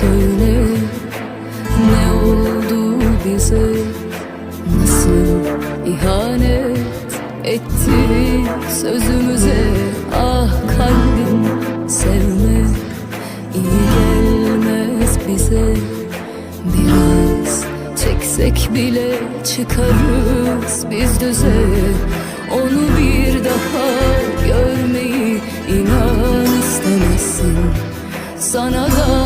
Söyle ne oldu bize? Nasıl ihanet etti sözümüze? Ah kalbim sevme iyi gelmez bize. Biraz çeksek bile çıkarız biz düze. Onu bir daha görmeyi inan istemezsin. Sana da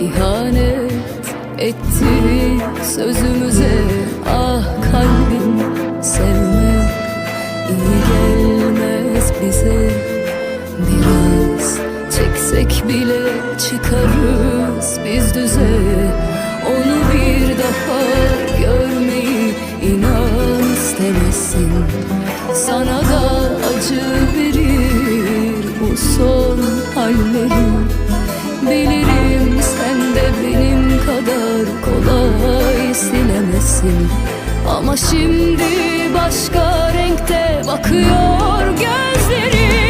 ihanet etti sözümüze Ah kalbim sevmek iyi gelmez bize. Biraz çeksek bile çıkarız biz düze. Onu bir daha görmeyi inan istemezsin. Sana da acı verir bu son hallerim Bilirim sen de benim kadar kolay silemezsin Ama şimdi başka renkte bakıyor gözlerim.